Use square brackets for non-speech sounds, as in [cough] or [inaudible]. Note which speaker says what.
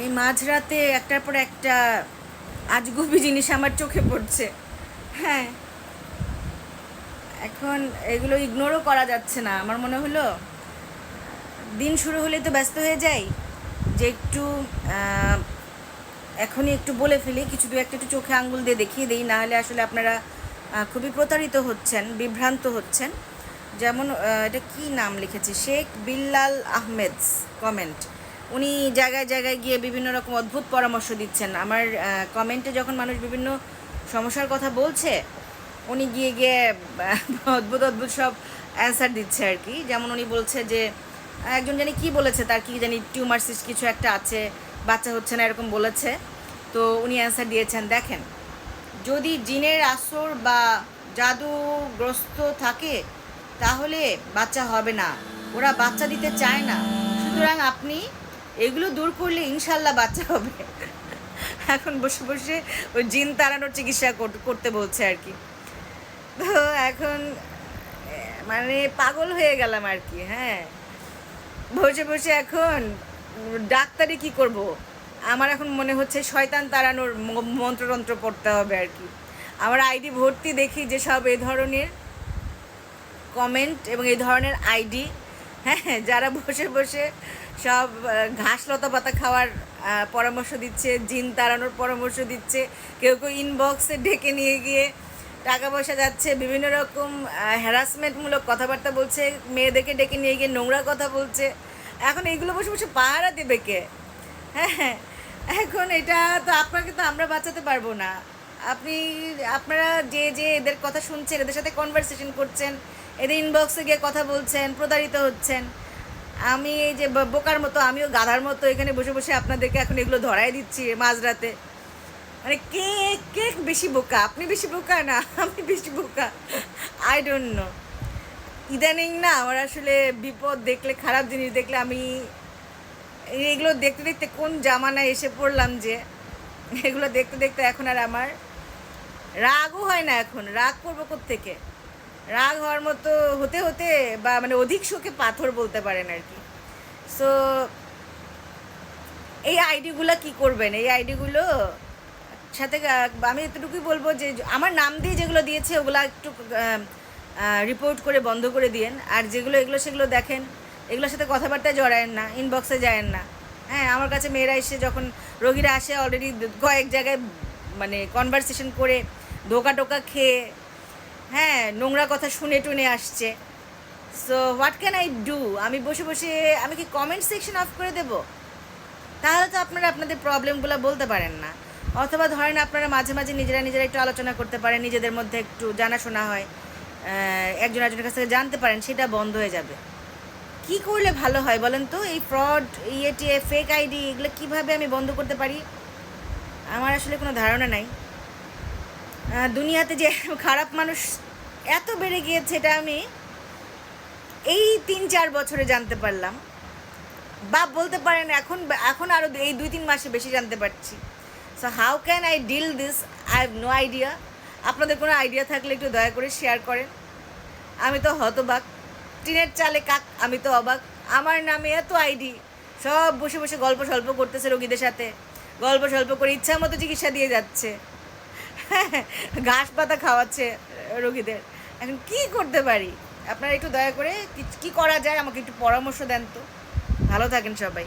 Speaker 1: এই মাঝরাতে একটার পর একটা আজগুবি জিনিস আমার চোখে পড়ছে। হ্যাঁ। এখন এগুলো ইগনোরও করা যাচ্ছে না। আমার মনে হলো, দিন শুরু হলেই তো ব্যস্ত হয়ে যাই। যে একটু এখনই একটু বলে ফেলি, কিছু দু একটা একটু চোখে আঙ্গুল দিয়ে দেখিয়ে দিই নাহলে আসলে আপনারা খুবই প্রতারিত হচ্ছেন, বিভ্রান্ত হচ্ছেন। যেমন এটা কি নাম লিখেছে? শেখ বিল্লাল আহমেদ কমেন্ট উনি জায়গায় জায়গায় গিয়ে বিভিন্ন রকম অদ্ভুত পরামর্শ দিচ্ছেন। আমার কমেন্টে যখন মানুষ বিভিন্ন সমস্যার কথা বলছে, উনি গিয়ে গিয়ে অদ্ভুত অদ্ভুত সব অ্যান্সার দিচ্ছে আর কি। যেমন উনি বলছে যে, একজন জানি কি বলেছে, তার কি জানি টিউমার সিস্ট কিছু একটা আছে, বাচ্চা হচ্ছে না এরকম বলেছে। তো উনি অ্যান্সার দিয়েছেন, দেখেন, যদি জিনের আসর বা জাদুগ্রস্ত থাকে, তাহলে বাচ্চা হবে না। ওরা বাচ্চা দিতে চায় না। সুতরাং আপনি এগুলো দূর করলে ইনশাল্লাহ বাচ্চা হবে। এখন বসে বসে ওই জিন তাড়ানোর চিকিৎসা করতে বলছে আর কি। তো এখন মানে পাগল হয়ে গেলাম আর কি হ্যাঁ। বসে বসে এখন ডাক্তারি কি করব? আমার এখন মনে হচ্ছে শয়তান তাড়ানোর মন্ত্রতন্ত্র পড়তে হবে আর কি। আমার আইডি ভর্তি দেখি যে সব এই ধরনের কমেন্ট এবং এই ধরনের আইডি হ্যাঁ যারা বসে বসে সব ঘাস লতা পাতা খাওয়ার পরামর্শ দিচ্ছে, জিন তাড়ানোর পরামর্শ দিচ্ছে, কেউ কেউ ইনবক্সে ডেকে নিয়ে গিয়ে টাকা পয়সা যাচ্ছে, বিভিন্ন রকম হ্যারাসমেন্টমূলক কথাবার্তা বলছে, মেয়েদেরকে ডেকে নিয়ে গিয়ে নোংরা কথা বলছে। এখন এইগুলো বসে বসে পাহারা দেবে কে? হ্যাঁ এখন এটা তো আপনাকে তো আমরা বাঁচাতে পারব না। আপনি, আপনারা যে যে এদের কথা শুনছেন, এদের সাথে কনভারসেশন করছেন, এদের ইনবক্সে গিয়ে কথা বলছেন, প্রতারিত হচ্ছেন আমি এই যে বোকার মতো, আমিও গাধার মতো এখানে বসে বসে আপনাদেরকে এখন এগুলো ধরাই দিচ্ছি মাঝরাতে। মানে কে কে বেশি বোকা? আপনি বেশি বোকা না? [laughs] আমি বেশি বোকা। আই ডোন্ট নো ইদানিং না আমার আসলে বিপদ দেখলে, খারাপ জিনিস দেখলে আমি এগুলো দেখতে দেখতে কোন জামানায় এসে পড়লাম যে, এগুলো দেখতে দেখতে এখন আর আমার রাগও হয় না এখন। রাগ করব থেকে রাগ হওয়ার মতো হতে হতে বা মানে অধিক শোকে পাথর বলতে পারেন আর কি। সো এই আইডিগুলো কি করবেন? এই আইডিগুলো সাথে আমি এতটুকুই বলব যে আমার নাম দিয়ে যেগুলো দিয়েছে ওগুলো একটু রিপোর্ট করে বন্ধ করে দিয়েন। আর যেগুলো, এগুলো সেগুলো দেখেন। এগুলোর সাথে কথাবার্তা জড়ায়েন না ইনবক্সে যায়েন না। হ্যাঁ আমার কাছে মেয়েরা এসে যখন রোগীরা আসে অলরেডি কয়েক জায়গায় মানে কনভারসেশন করে ধোকা টোকা খেয়ে হ্যাঁ নোংরা কথা শুনে টুনে আসছে। So what can I do আমি বসে বসে, আমি কি কমেন্ট সেকশন অফ করে দেবো? তাহলে তো আপনারা আপনাদের প্রবলেমগুলো বলতে পারেন না। অথবা ধরেন আপনারা মাঝে মাঝে নিজেরা নিজেরা একটু আলোচনা করতে পারেন, নিজেদের মধ্যে একটু জানাশোনা হয় একজন একজনের কাছ থেকে জানতে পারেন, সেটা বন্ধ হয়ে যাবে। কি করলে ভালো হয় বলেন তো? এই ফ্রড ইয়ে টিয়ে ফেক আইডি এগুলো কীভাবে আমি বন্ধ করতে পারি? আমার আসলে কোনো ধারণা নাই। দুনিয়াতে যে খারাপ মানুষ এত বেড়ে গিয়েছে এটা আমি এই তিন চার বছরে জানতে পারলাম। বা বলতে পারেন এখন এখন আরও এই দুই তিন মাসে বেশি জানতে পারছি। So how can I deal this I have no idea আপনাদের কোনো আইডিয়া থাকলে একটু দয়া করে শেয়ার করেন। আমি তো হতবাক। টিনের চালে কাক, আমি তো অবাক। আমার নামে এত আইডি। সব বসে বসে গল্প স্বল্প করতেছে রোগীদের সাথে। গল্প স্বল্প করে ইচ্ছা মতো চিকিৎসা দিয়ে যাচ্ছে। ঘাস পাতা খাওয়াচ্ছে রোগীদের। এখন কি করতে পারি? আপনারা একটু দয়া করে কি- করা যায় আমাকে একটু পরামর্শ দেন তো। ভালো থাকেন সবাই।